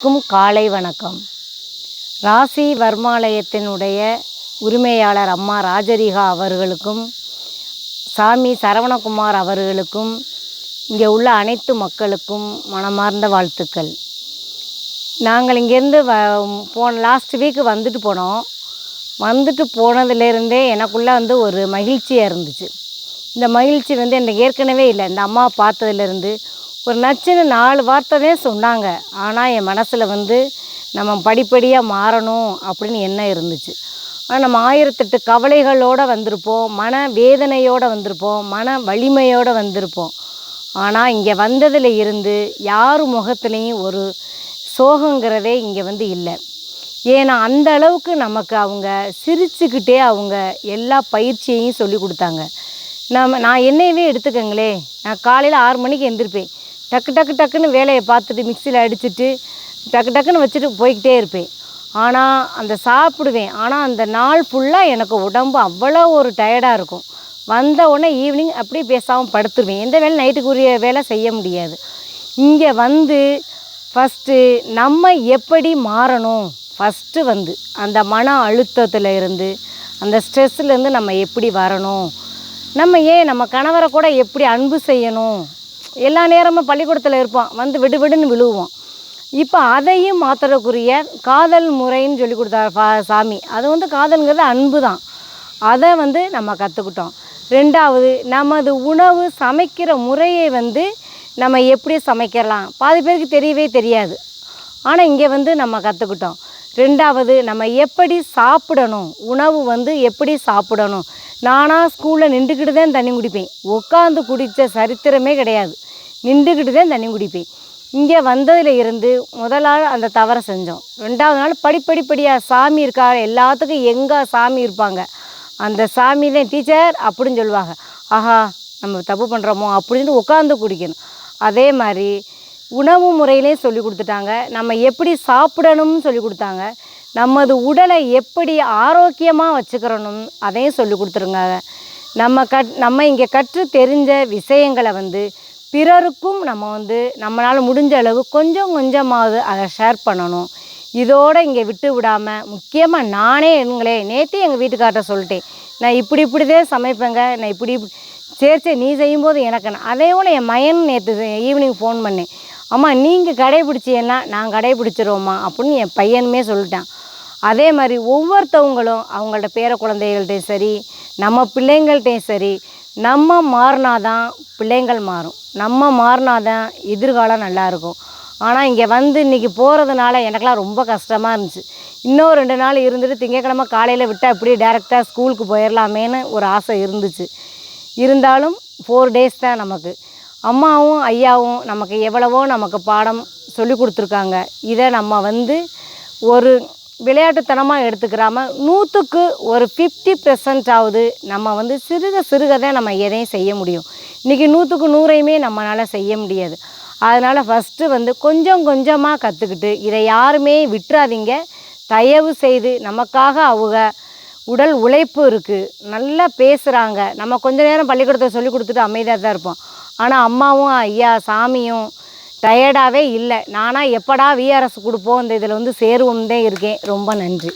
அனைவருக்கும் காலை வணக்கம். ராசி வர்மாலயத்தினுடைய உரிமையாளர் அம்மா ராஜரிகா அவர்களுக்கும் சாமி சரவணகுமார் அவர்களுக்கும் இங்கே உள்ள அனைத்து மக்களுக்கும் மனமார்ந்த வாழ்த்துக்கள். நாங்கள் இங்கேருந்து வ போன லாஸ்ட் வீக் வந்துட்டு போனோம். வந்துட்டு போனதுலேருந்தே எனக்குள்ளே வந்து ஒரு மகிழ்ச்சியாக இருந்துச்சு. இந்த மகிழ்ச்சி வந்து எனக்கு ஏற்கனவே இல்லை. இந்த அம்மாவை பார்த்ததுலேருந்து ஒரு நச்சுன்னு நாலு வார்த்தை தான் சொன்னாங்க. ஆனால் என் மனசில் வந்து நம்ம படிப்படியாக மாறணும் அப்படின்னு எண்ணம் இருந்துச்சு. ஆனால் நம்ம ஆயிரத்தெட்டு கவலைகளோடு வந்திருப்போம் மன வேதனையோடு வந்திருப்போம் மன வலிமையோடு வந்திருப்போம். ஆனால் இங்கே வந்ததில் இருந்து யார் முகத்துலேயும் ஒரு சோகங்கிறதே இங்கே வந்து இல்லை. ஏன்னா அந்த அளவுக்கு நமக்கு அவங்க சிரிச்சுக்கிட்டே அவங்க எல்லா பயிற்சியையும் சொல்லி கொடுத்தாங்க. நம்ம நான் என்னையவே எடுத்துக்கங்களே நான் காலையில் ஆறு மணிக்கு எந்திருப்பேன். டக்கு டக்கு டக்குன்னு வேலையை பார்த்துட்டு மிக்சியில் அடிச்சுட்டு டக்கு டக்குன்னு வச்சுட்டு போய்கிட்டே இருப்பேன். ஆனால் அந்த சாப்பிடுவேன். ஆனால் அந்த நாள் ஃபுல்லாக எனக்கு உடம்பு அவ்வளோ ஒரு டயர்டாக இருக்கும். வந்த உடனே ஈவினிங் அப்படியே பேசாமல் படுத்துருவேன். எந்த வேலை நைட்டுக்குரிய வேலை செய்ய முடியாது. இங்கே வந்து ஃபஸ்ட்டு நம்ம எப்படி மாறணும்? ஃபஸ்ட்டு வந்து அந்த மன அழுத்தத்தில் இருந்து அந்த ஸ்ட்ரெஸ்லேருந்து நம்ம எப்படி வரணும்? நம்ம ஏன் நம்ம கணவரை கூட எப்படி அன்பு செய்யணும்? எல்லா நேரமும் பள்ளிக்கூடத்தில் இருப்போம். வந்து விடு விடுன்னு விழுவோம். இப்போ அதையும் மாற்றுறக்குரிய காதல் முறைன்னு சொல்லி கொடுத்தாரு ஃபா சாமி. அது வந்து காதல்ங்கிறது அன்பு தான். அதை வந்து நம்ம கற்றுக்கிட்டோம் ரெண்டாவது நமது உணவு சமைக்கிற முறையை வந்து நம்ம எப்படி சமைக்கலாம்? பாதி பேருக்கு தெரியவே தெரியாது. ஆனால் இங்கே வந்து நம்ம கற்றுக்கிட்டோம் ரெண்டாவது நம்ம எப்படி சாப்பிடணும்? உணவு வந்து எப்படி சாப்பிடணும்? நானாக ஸ்கூலில் நின்றுக்கிட்டு தான் தண்ணி குடிப்பேன். உட்காந்து குடித்த சரித்திரமே கிடையாது. நின்றுக்கிட்டு தான் தண்ணி குடிப்பேன் இங்கே வந்ததில் இருந்து முதல் அந்த தவறை செஞ்சோம். ரெண்டாவது நாள் படிப்படிப்படியாக சாமி இருக்கா எல்லாத்துக்கும் எங்கே சாமி இருப்பாங்க. அந்த சாமி தான் டீச்சர் அப்படின்னு சொல்லுவாங்க. ஆஹா நம்ம தப்பு பண்ணுறோமோ அப்படின்னு உட்காந்து குடிக்கணும். அதே மாதிரி உணவு முறையிலையும் சொல்லி கொடுத்துட்டாங்க. நம்ம எப்படி சாப்பிடணும்னு சொல்லி கொடுத்தாங்க. நமது உடலை எப்படி ஆரோக்கியமாக வச்சுக்கிறணும் அதையும் சொல்லி கொடுத்துருங்க நம்ம கட் நம்ம இங்கே கற்று தெரிஞ்ச விஷயங்களை வந்து பிறருக்கும் நம்ம வந்து நம்மளால் முடிஞ்ச அளவு கொஞ்சம் கொஞ்சமாவது அதை ஷேர் பண்ணணும். இதோடு இங்கே விட்டு விடாமல் முக்கியமாக நானே எங்களே நேற்று எங்கள் வீட்டுக்கார்ட்ட சொல்லிட்டேன். நான் இப்படி இப்படி தான் சமைப்பேங்க நான் இப்படி சரி சரி நீ செய்யும்போது எனக்கு நான் அதே போல் என் மயன் நேற்று ஈவினிங் ஃபோன் பண்ணேன். அம்மா நீங்கள் கடைபிடிச்சீங்கன்னா நான் கடைபிடிச்சிருவோம்மா அப்படின்னு என் பையனுமே சொல்லிட்டான். அதே மாதிரி ஒவ்வொருத்தவங்களும் அவங்கள்ட்ட பேர குழந்தைகள்கிட்டையும் சரி நம்ம பிள்ளைங்கள்ட்டையும் சரி நம்ம மாறினாதான் பிள்ளைங்கள் மாறும். நம்ம மாறினாதான் எதிர்காலம் நல்லாயிருக்கும். ஆனால் இங்கே வந்து இன்றைக்கி போகிறதுனால எனக்கெலாம் ரொம்ப கஷ்டமாக இருந்துச்சு. இன்னும் ரெண்டு நாள் இருந்துட்டு திங்கக்கிழமை காலையில் விட்டால் அப்படியே டேரெக்டாக ஸ்கூலுக்கு போயிடலாமேன்னு ஒரு ஆசை இருந்துச்சு. இருந்தாலும் ஃபோர் டேஸ் தான் நமக்கு. அம்மாவும் ஐயாவும் நமக்கு எவ்வளவோ நமக்கு பாடம் சொல்லி கொடுத்துருக்காங்க. இதை நம்ம வந்து ஒரு விளையாட்டுத்தனமாக எடுத்துக்கிறாமல் நூற்றுக்கு ஒரு ஃபிஃப்டி ஆகுது நம்ம வந்து சிறுக சிறுக தான் நம்ம எதையும் செய்ய முடியும். இன்றைக்கி நூற்றுக்கு நூறையுமே நம்மளால் செய்ய முடியாது. அதனால் ஃபஸ்ட்டு வந்து கொஞ்சம் கொஞ்சமாக கற்றுக்கிட்டு இதை யாருமே விட்டுறாதீங்க. தயவு செய்து நமக்காக அவங்க உடல் உழைப்பு இருக்குது நல்லா பேசுகிறாங்க நம்ம கொஞ்ச நேரம் பள்ளிக்கூடத்தை சொல்லி கொடுத்துட்டு அமைதியாக தான் இருப்போம். ஆனால் அம்மாவும் ஐயா சாமியும் டயர்டாகவே இல்லை. நானாக எப்படா விஆர்எஸ் கொடுப்போம்? இந்த இதில் வந்து சேருவோம் தான் இருக்கேன். ரொம்ப நன்றி.